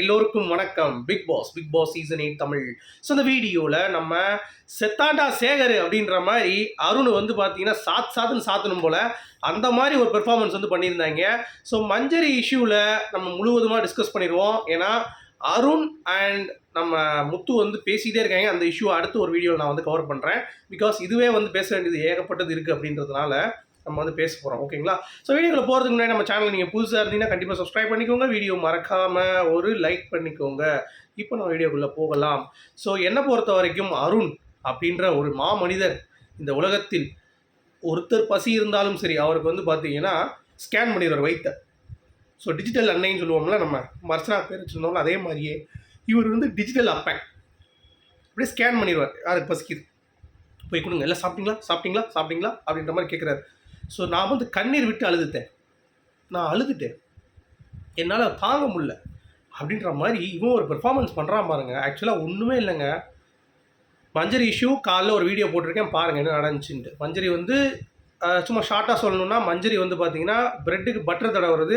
எல்லோருக்கும் வணக்கம். Bigg Boss Bigg Boss season eight Tamil. So இந்த வீடியோவில் நம்ம செத்தாண்டா சேகர் அப்படின்ற மாதிரி அருண் வந்து பார்த்தீங்கன்னா சாத் சாத்துன்னு சாத்தணும் போல் அந்த மாதிரி ஒரு பெர்ஃபார்மன்ஸ் வந்து பண்ணியிருந்தாங்க. ஸோ மஞ்சரி இஷ்யூவில் நம்ம முழுவதுமாக டிஸ்கஸ் பண்ணிடுவோம். ஏன்னா அருண் அண்ட் நம்ம முத்து வந்து பேசிகிட்டே இருக்காங்க. அந்த இஷ்யூ அடுத்து ஒரு வீடியோவில் நான் வந்து கவர் பண்ணுறேன் பிகாஸ் இதுவே வந்து பேச வேண்டியது ஏகப்பட்டது இருக்குது அப்படின்றதுனால நம்ம வந்து பேச போகிறோம் ஓகேங்களா? ஸோ வீடியோவில் போகிறதுக்கு முன்னாடி நம்ம சேனல் நீங்கள் புதுசாக இருந்தீங்கன்னா கண்டிப்பாக சப்ஸ்கிரைப் பண்ணிக்கோங்க. வீடியோ மறக்காமல் ஒரு லைக் பண்ணிக்கோங்க. இப்போ நம்ம வீடியோக்குள்ளே போகலாம். ஸோ என்னை பொறுத்த வரைக்கும் அருண் அப்படின்ற ஒரு மாமனிதர் இந்த உலகத்தில் ஒருத்தர் பசி இருந்தாலும் சரி அவருக்கு வந்து பார்த்தீங்கன்னா ஸ்கேன் பண்ணிடுவார் வைத்த ஸோ டிஜிட்டல் அன்னைன்னு சொல்லுவோம்ல நம்ம மர்சனா பேர் வச்சுருந்தோம்ல அதே மாதிரியே இவர் வந்து டிஜிட்டல் அப்பேன். அப்படியே ஸ்கேன் பண்ணிடுவார். யாருக்கு பசிக்குது? போய் கொடுங்க. எல்லாம் சாப்பிட்டீங்களா? சாப்பிட்டீங்களா? சாப்பிட்டீங்களா? அப்படின்ற மாதிரி கேட்குறாரு ஸோ நான் வந்து கண்ணீர் விட்டு அழுதுட்டேன். நான் அழுதுட்டேன். என்னால் தாங்க முடியல. அப்படின்ற மாதிரி இவன் ஒரு பெர்ஃபார்மன்ஸ் பண்ணுறான் பாருங்க. ஆக்சுவலாக ஒன்றுமே இல்லைங்க. மஞ்சரி இஷ்யூ காலைல ஒரு வீடியோ போட்டிருக்கேன். பாருங்கள் என்ன நடந்துச்சுன்ட்டு. மஞ்சரி வந்து சும்மா ஷார்ட்டாக சொல்லணும்னா மஞ்சரி வந்து பார்த்தீங்கன்னா பிரெட்டுக்கு பட்டர் தடவுறது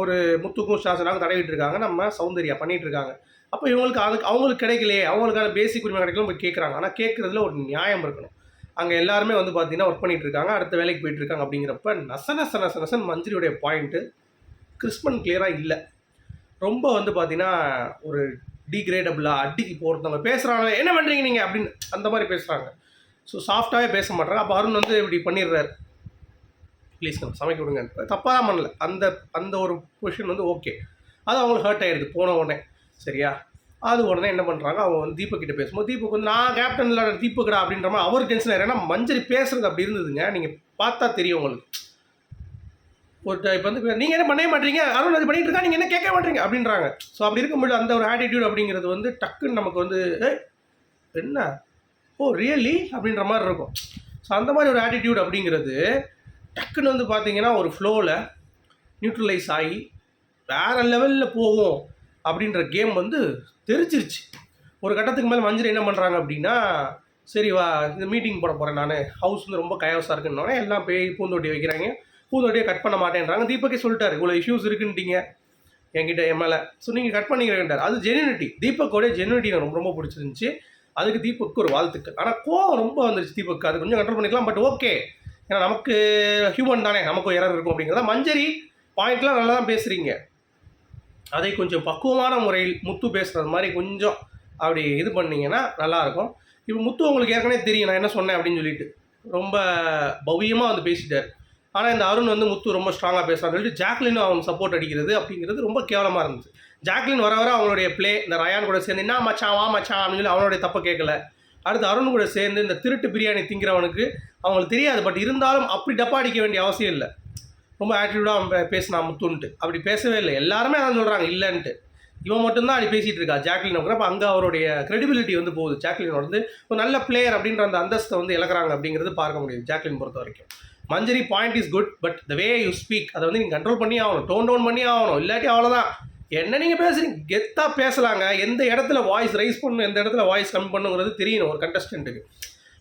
ஒரு முத்துக்கும் சாசனாக்கும் தடவிட்டு இருக்காங்க நம்ம சௌந்தர்யா பண்ணிகிட்டு இருக்காங்க. அப்போ இவங்களுக்கு அதுக்கு அவங்களுக்கு கிடைக்கலையே. அவங்களுக்கான பேசிக் உரிமை கிடைக்கல போய் கேட்குறாங்க ஆனால் கேட்குறதுல ஒரு நியாயம் இருக்கணும். அங்கே எல்லாருமே வந்து பார்த்தீங்கன்னா ஒர்க் பண்ணிகிட்டு இருக்காங்க. அடுத்த வேலைக்கு போயிட்டுருக்காங்க அப்படிங்கிறப்ப நச நச நச நசன் மஞ்சரியுடைய பாயிண்ட்டு கிறிஸ்மன் கிளியராக இல்லை. ரொம்ப வந்து பார்த்தீங்கன்னா ஒரு டிகிரேடபிளாக அடிக்கு போகிறவங்க பேசுகிறாங்க என்ன பண்ணுறீங்க நீங்கள் அப்படின்னு அந்த மாதிரி பேசுகிறாங்க ஸோ சாஃப்டாகவே பேச மாட்டாங்க அப்போ அருண் வந்து இப்படி பண்ணிடுறாரு. ப்ளீஸ் நம்ம சமைக்க விடுங்க. தப்பாக தான் பண்ணல. அந்த அந்த ஒரு பொசிஷன் வந்து ஓகே அது அவங்களுக்கு ஹர்ட் ஆகிடுது போன உடனே. சரியா? அது உடனே என்ன பண்ணுறாங்க அவங்க வந்து தீபக் கிட்ட பேசும்போது தீபக் வந்து நான் கேப்டன் இல்லை தீபக்டா? அப்படின்ற மாதிரி அவர் டென்ஷன் ஆயிரு ஏன்னா மஞ்சரி பேசுறது அப்படி இருந்ததுங்க. நீங்கள் பார்த்தா தெரியும் உங்களுக்கு. ஒரு இப்போ வந்து நீங்கள் என்ன பண்ணவே மாட்டீங்க? அருண் அது பண்ணிட்டு இருக்கா? நீங்கள் என்ன கேட்க மாட்டீங்க? அப்படின்றாங்க. ஸோ அப்படி இருக்கும்போது அந்த ஒரு ஆட்டிடியூட் அப்படிங்கிறது வந்து டக்குன்னு நமக்கு வந்து என்ன? ஓ ரியலி அப்படின்ற மாதிரி இருக்கும். ஸோ அந்த மாதிரி ஒரு ஆட்டிடியூட் அப்படிங்கிறது டக்குன்னு வந்து பார்த்தீங்கன்னா ஒரு ஃப்ளோவில் நியூட்ரலைஸ் ஆகி வேறு லெவலில் போகும். அப்படின்ற கேம் வந்து தெரிச்சிருச்சு ஒரு கட்டத்துக்கு மேலே மஞ்சள் என்ன பண்ணுறாங்க அப்படின்னா சரி வா இந்த மீட்டிங் போட போகிறேன் நான். ஹவுஸ் வந்து ரொம்ப கயோஸாக இருக்குன்னொடனே எல்லாம் போய் பூந்தொட்டி வைக்கிறாங்க. பூந்தொட்டியை கட் பண்ண மாட்டேன்றாங்க. தீபக்கே சொல்லிட்டாரு இவ்வளோ இஷ்யூஸ் இருக்குன்ட்டீங்க. என்கிட்ட என் மேலே. ஸோ நீங்கள் கட் பண்ணிக்கிறேன்ட்டார் அது ஜெனுனிட்டி தீபக்கோடைய ஜெனுனிட்டி எனக்கு ரொம்ப ரொம்ப பிடிச்சிருந்துச்சி. அதுக்கு தீபக்கு ஒரு வாழ்த்துக்கள். ஆனால் கோவம் ரொம்ப வந்துருச்சு தீபக் அது கொஞ்சம் கண்ட்ரோல் பண்ணிக்கலாம் பட் ஓகே ஏன்னா நமக்கு ஹியூமன் தானே. நமக்கு எரர் இருக்கும் அப்படிங்கிறத மஞ்சரி பாயிண்ட்லாம் நல்லா தான் பேசுகிறீங்க அதை கொஞ்சம் பக்குவமான முறையில் முத்து பேசுகிறது மாதிரி கொஞ்சம் அப்படி இது பண்ணீங்கன்னா நல்லாயிருக்கும். இப்போ முத்து உங்களுக்கு ஏற்கனவே தெரியும் நான் என்ன சொன்னேன் அப்படின்னு சொல்லிட்டு. ரொம்ப பவ்யமாக வந்து பேசிட்டார். ஆனால் இந்த அருண் வந்து முத்து ரொம்ப ஸ்ட்ராங்காக பேசுகிறான்னு சொல்லிட்டு ஜாக்லினும் அவங்க சப்போர்ட் அடிக்கிறது அப்படிங்கிறது ரொம்ப கேவலமாக இருந்துச்சு. ஜாக்லின் வர வர அவங்களுடைய ப்ளே இந்த ரயான் கூட சேர்ந்து என்ன மச்சான் வா மச்சான் அப்படின்னு சொல்லி அவனுடைய தப்பை கேட்கல. அடுத்து அருண் கூட சேர்ந்து இந்த திருட்டு பிரியாணி திங்கிறவனுக்கு அவங்களுக்கு தெரியாது. பட் இருந்தாலும் அப்படி டப்பா அடிக்க வேண்டிய அவசியம் இல்லை. ரொம்ப ஆட்டிடியூடாக அவன் பே- பேசினான் முத்துன்ட்டு. அப்படி பேசவே இல்லை. எல்லாருமே அதான் சொல்கிறாங்க இல்லைன்ட்டு. இவன் மட்டும்தான் அப்படி பேசிகிட்டு இருக்கா ஜாக்லின் அப்போ அங்கே அவருடைய க்ரெடிபிலிட்டி வந்து போகுது. ஜாக்லினோட வந்து ஒரு நல்ல பிளேயர் அப்படின்ற அந்த அந்தஸ்தை வந்து இழக்கிறாங்க அப்படிங்கிறது பார்க்க முடியும் ஜாக்லின் பொறுத்த வரைக்கும். Manjari point is good but the way you speak அதை வந்து நீங்கள் கண்ட்ரோல் பண்ணி ஆகணும். டோன் டவுன் பண்ணி ஆகணும். இல்லாட்டி அவ்வளோதான் என்ன நீங்கள் பேசுறீங்க? கெத்தாக பேசலாங்க. எந்த இடத்துல வாய்ஸ் ரைஸ் பண்ணணும் எந்த இடத்துல வாய்ஸ் கம்மி பண்ணுங்கிறது தெரியணும் ஒரு கண்டஸ்டண்ட்டுக்கு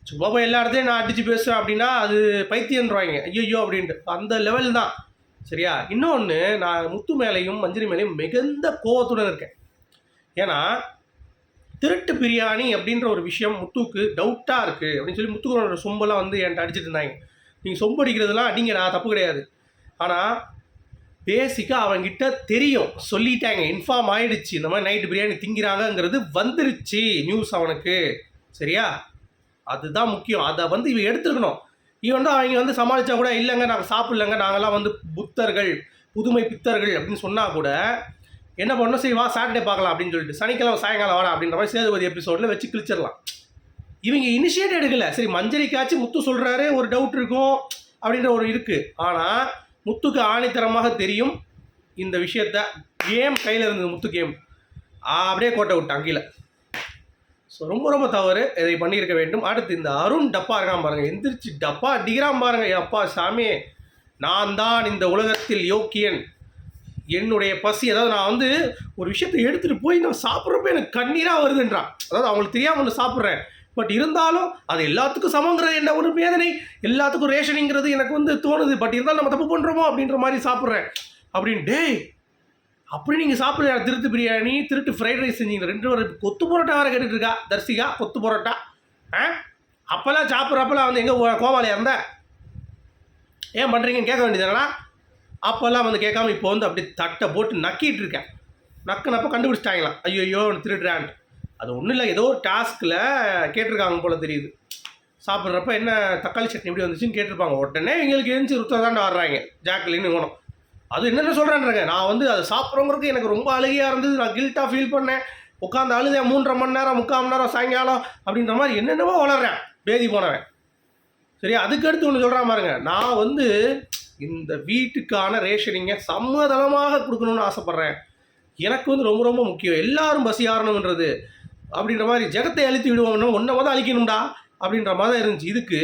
சும்மா போய் எல்லா இடத்தையும் நான் அடித்து பேசுவேன் அப்படின்னா அது பைத்தியன்றாங்க ஐயோ அப்படின்ட்டு. அந்த லெவல் தான். சரியா? இன்னொன்று நான் முத்து மேலையும் மஞ்சரி மேலையும் மிகுந்த கோவத்துடன் இருக்கேன். ஏன்னா திருட்டு பிரியாணி அப்படின்ற ஒரு விஷயம் முத்துக்கு டவுட்டாக இருக்குது அப்படின்னு சொல்லி முத்துக்குறோட சொம்பெல்லாம் வந்து என்கிட்ட அடிச்சிட்டு இருந்தாங்க. நீங்கள் சொம்பு அடிக்கிறதுலாம் அடிங்கடா தப்பு கிடையாது. ஆனால் பேசிக்காக அவங்கிட்ட தெரியும். சொல்லிட்டாங்க இன்ஃபார்ம் ஆயிடுச்சு. இந்த மாதிரி நைட்டு பிரியாணி திங்கிறாங்கங்கிறது வந்துருச்சு நியூஸ் அவனுக்கு. சரியா? அதுதான் முக்கியம். அதை வந்து இவன் எடுத்துருக்கணும். இவன் வந்து அவங்க வந்து சமாளித்தா கூட இல்லைங்க நாங்கள் சாப்பிட்லங்க நாங்கள்லாம் வந்து புத்தர்கள் புதுமை பித்தர்கள் அப்படின்னு சொன்னால் கூட என்ன பண்ணணும்? சரி வா சாட்டர்டே பார்க்கலாம் அப்படின்னு சொல்லிட்டு சனிக்கிழமை சாயங்காலம் வாடா அப்படின்ற மாதிரி சேதுபதி எபிசோடில் வச்சு கிழிச்சிடலாம். இவங்க இனிஷியேட் எடுக்கல. சரி மஞ்சரிக்காச்சும் முத்து சொல்கிறாரு ஒரு டவுட் இருக்கும் அப்படின்ற ஒரு இருக்குது ஆனால் முத்துக்கு ஆணித்தரமாக தெரியும் இந்த விஷயத்த கேம் கையில் இருந்தது முத்து கேம் அப்படியே கோட்டை விட்டான் கீழே. ஸோ ரொம்ப ரொம்ப தவறு. இதை பண்ணியிருக்க வேண்டும். அடுத்து இந்த அருண் டப்பா இருக்கான் பாருங்கள் எந்திரிச்சு டப்பா அடிக்கிறான் பாருங்க. அப்பா சாமியே நான் தான் இந்த உலகத்தில் யோக்கியன். என்னுடைய பசி அதாவது நான் வந்து ஒரு விஷயத்தை எடுத்துகிட்டு போய் நான் சாப்பிட்றப்ப எனக்கு கண்ணீராக வருதுன்றான். அதாவது அவங்களுக்கு தெரியாமல் ஒன்று சாப்பிட்றேன். பட் இருந்தாலும் அது எல்லாத்துக்கும் சமங்கிறது என்ன? ஒரு வேதனை. எல்லாத்துக்கும் ரேஷனிங்கிறது எனக்கு வந்து தோணுது. பட் இருந்தாலும் நம்ம தப்பு பண்ணுறோமோ அப்படின்ற மாதிரி சாப்பிட்றேன். அப்படின்னு டேய் அப்படி நீங்கள் சாப்பிட்ற திருட்டு பிரியாணி திருட்டு ஃப்ரைட் ரைஸ் செஞ்சீங்க. ரெண்டு ஒரு கொத்து பரோட்டா வேறு கேட்டுட்டு இருக்கா? தர்சிகா கொத்து பரோட்டா. ஆ? அப்போல்லாம் சாப்பிட்றப்பெல்லாம் வந்து எங்கே கோவாலையாக இருந்த? ஏன் பண்ணுறீங்கன்னு கேட்க வேண்டியதுனா அப்போல்லாம் வந்து கேட்காம இப்போ வந்து அப்படி தட்டை போட்டு நக்கிட்டு இருக்கேன். நக்கினப்போ கண்டுபிடிச்சிட்டாங்களாம் ஐயோ திருடுறான் அது ஒன்றும் இல்லை ஏதோ ஒரு டாஸ்கில் கேட்டிருக்காங்க போல் தெரியுது. சாப்பிட்றப்ப என்ன தக்காளி சட்னி எப்படி வந்துச்சுன்னு கேட்டிருப்பாங்க. உடனே எங்களுக்கு எழுந்து ருத்தம் தாண்ட வர்றாங்க. ஜாக்லின்னு இவனும். அது என்னென்ன சொல்கிறேன்றங்க நான் வந்து அதை சாப்பிட்றவங்களுக்கு எனக்கு ரொம்ப அழுகையாக இருந்தது. நான் கில்ட்டாக ஃபீல் பண்ணேன். உட்காந்து அழுதேன் மூன்றரை மணி நேரம் முக்கால் மணி நேரம் சாயங்காலம் அப்படின்ற மாதிரி என்னென்னமோ வளர்றேன். பேதி போனவன். சரி அதுக்கடுத்து ஒன்று சொல்கிறான் பாருங்க. நான் வந்து இந்த வீட்டுக்கான ரேஷனிங்கை சம்மதளமாக கொடுக்கணும்னு ஆசைப்பட்றேன். எனக்கு வந்து ரொம்ப ரொம்ப முக்கியம். எல்லாரும் பசி ஆறணுன்றது அப்படின்ற மாதிரி ஜெகத்தை அழித்து விடுவோம்னா ஒன்றை மொதல் அழிக்கணும்டா அப்படின்ற மாதிரி இருந்துச்சு. இதுக்கு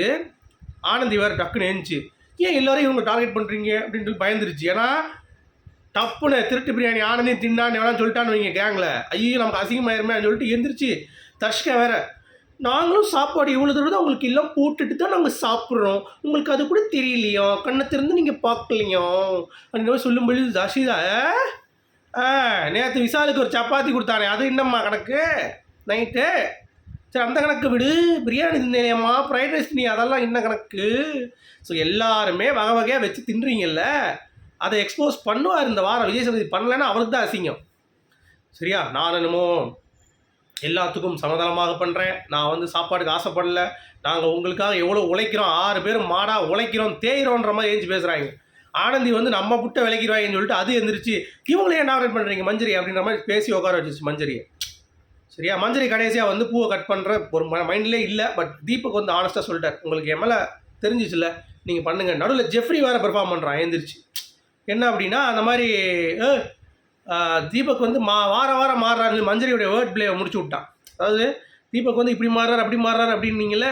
ஆனந்தி வேறு டக்குன்னு எழுந்துச்சு. ஏன் எல்லோரும் இவங்க டார்கெட் பண்ணுறீங்க அப்படின்ட்டு பயந்துருச்சு. ஏன்னா டப்புன்னு திருட்டு பிரியாணி ஆனந்தி தின்னான்னு வேணாம் சொல்லிட்டான்னு வைங்க கேங்கில் ஐயோ நமக்கு அசிங்கமாயிருமே சொல்லிட்டு எந்திரிச்சு தர்ஷிகா வேற நாங்களும் சாப்பாடு இவ்வளோ தூரம் உங்களுக்கு எல்லாம் போட்டுட்டு தான் நாங்கள் சாப்பிட்றோம். உங்களுக்கு அது கூட தெரியலையோ? கண்ணை திறந்து நீங்கள் பார்க்கலையோ? அப்படின்னு சொல்லும்பொழுது தர்ஷிதா ஆ? நேற்று விசாலுக்கு ஒரு சப்பாத்தி கொடுத்தானே அது என்னம்மா கணக்கு? நைட்டு? சரி அந்த கணக்கு விடு. பிரியாணி தின்னேம்மா ஃப்ரைட் ரைஸ் நீ அதெல்லாம் என்ன கணக்கு? ஸோ எல்லாருமே வகை வகையாக வச்சு தின்றீங்கல்ல அதை எக்ஸ்போஸ் பண்ணுவார் இந்த வாரம். விஜய் சேதுபதி பண்ணலைன்னா அவருக்கு தான் அசிங்கம். சரியா? நான் என்னமோ எல்லாத்துக்கும் சமதளமாக பண்ணுறேன் நான் வந்து சாப்பாடுக்கு ஆசைப்படல. நாங்கள் உங்களுக்காக எவ்வளோ உழைக்கிறோம்? ஆறு பேர் மாடாக உழைக்கிறோம் தேயிறோன்ற மாதிரி ஏஞ்சி பேசுகிறாங்க ஆனந்தி வந்து நம்ம புட்டை விளக்கிடுவாங்கன்னு சொல்லிட்டு அது எந்திரிச்சு இவங்களே என்ன பண்ணுறீங்க மஞ்சரி அப்படின்ற மாதிரி பேசி உட்கார வச்சிச்சு மஞ்சரியை. சரியா? மஞ்சரி கடைசியாக வந்து பூவை கட் பண்ணுற ஒரு மைண்ட்லேயே இல்லை பட் தீபக் வந்து ஆனஸ்ட்டாக சொல்லிட்டார். உங்களுக்கு என் மேலே தெரிஞ்சிச்சுல்ல நீங்கள் பண்ணுங்கள் நடுவில் ஜெஃப்ரி வேறு பெர்ஃபார்ம் பண்ணுறான் எழுந்திரிச்சு என்ன அப்படின்னா அந்த மாதிரி "ஏ, தீபக் வந்து மா வார வாரம் மாறுறாரு மஞ்சரியுடைய வேர்ட் பிளேவை முடிச்சு விட்டான். அதாவது தீபக் வந்து இப்படி மாறுறாரு அப்படி மாறுறாரு அப்படின்னீங்களே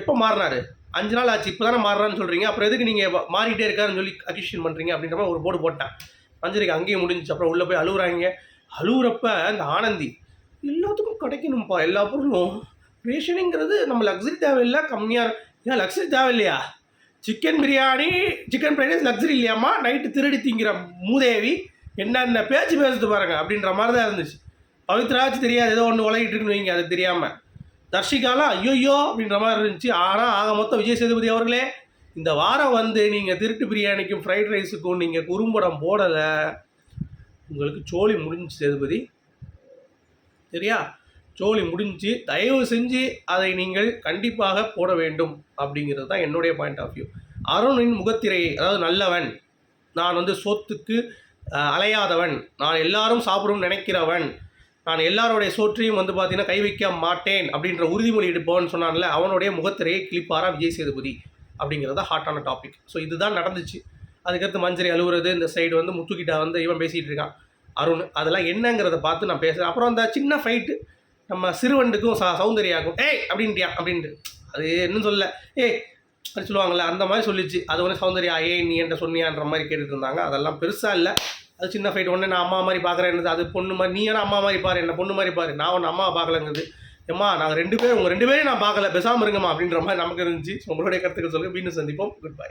எப்போ மாறினாரு? அஞ்சு நாள் ஆச்சு இப்போ தானே மாறுறான்னு சொல்கிறீங்க அப்புறம் எதுக்கு நீங்கள் மாறிட்டே இருக்காருன்னு சொல்லி அக்யூஷன் பண்ணுறீங்க அப்படின்ற மாதிரி ஒரு போர்டு போட்டேன். மஞ்சரிக்கு அங்கேயும் முடிஞ்சிச்சு. அப்புறம் உள்ளே போய் அழுகுறாங்க அழுகுறப்ப அந்த ஆனந்தி எல்லாத்துக்கும் கிடைக்கணும்ப்பா எல்லா பொருளும். ரேஷனுங்கிறது நம்ம லக்ஸரி தேவையில்லை கம்மியாக ஏன் லக்ஸரி தேவையில்லையா? Chicken biryani chicken fried rice luxury இல்லையாம்மா? நைட்டு திருடி திங்கிற மூதேவி என்னென்ன பேச்சு பேசுது பாருங்கள் அப்படின்ற மாதிரி தான் இருந்துச்சு. பவித்ராச்சு தெரியாது ஏதோ ஒன்று உலகிட்டு இருக்குன்னு வைங்க அது தெரியாமல் தர்ஷிகாலாம் ஐயோயோ அப்படின்ற மாதிரி இருந்துச்சு. ஆனால் ஆக மொத்தம் விஜய் சேதுபதி அவர்களே இந்த வாரம் வந்து நீங்கள் திருட்டு பிரியாணிக்கும் ஃப்ரைட் ரைஸுக்கும் நீங்கள் குறும்படம் போடலை. உங்களுக்கு சோழி முடிஞ்சு சேதுபதி. சரியா? ஜோலி முடிஞ்சு தயவு செஞ்சு அதை நீங்கள் கண்டிப்பாக போட வேண்டும் அப்படிங்கிறது தான் என்னுடைய பாயிண்ட் ஆஃப் வியூ அருணின் முகத்திரை அதாவது நல்லவன் நான் வந்து சோத்துக்கு அலையாதவன் நான் எல்லாரும் சாப்பிடும் நினைக்கிறவன் நான் எல்லாருடைய சோற்றையும் வந்து பார்த்தீங்கன்னா கை வைக்க மாட்டேன் அப்படின்ற உறுதிமொழி எடுப்பவன் சொன்னான்ல அவனுடைய முகத்திரையை கிளிப்பாரா விஜய் சேதுபதி அப்படிங்கிறது தான் ஹாட்டான டாபிக் ஸோ இதுதான் நடந்துச்சு. அதுக்கடுத்து மஞ்சரி அழுவுறது இந்த சைடு வந்து முத்துக்கிட்ட வந்து இவன் பேசிகிட்டு இருக்கான். அருண் அதெல்லாம் என்னங்கிறத பார்த்து நான் பேசுகிறேன் அப்புறம் அந்த சின்ன ஃபைட்டு நம்ம சிறுவண்டுக்கும் ச சௌந்தர்யாக்கும் ஏய்! அப்படின்ட்டியா அப்படின்ட்டு. அது இன்னும் சொல்ல ஏய்! அப்படி சொல்லுவாங்கள்ல அந்த மாதிரி சொல்லிச்சு. அது ஒன்று சௌந்தர்யா ஏய் நீ என்ன சொன்னியான்ற மாதிரி கேட்டுட்டு இருந்தாங்க. அதெல்லாம் பெருசாக இல்லை. அது சின்ன ஃபைட் ஒன்று நான் அம்மா மாதிரி பார்க்குறேன் அது பொண்ணு மாதிரி நீ என்ன அம்மா மாதிரி பாரு என்ன பொண்ணு மாதிரி பாரு. நான் ஒன்று அம்மா பார்க்கலங்குது. ஏம்மா நாங்கள் ரெண்டு பேரும் உங்கள் ரெண்டு பேரும் நான் பார்க்கல. பேசாமல் இருங்கம்மா. அப்படின்ற மாதிரி நமக்கு இருந்துச்சு. உங்களுடைய கருத்துக்கள் சொல்லுங்கள் மீண்டும் சந்திப்போம். Good bye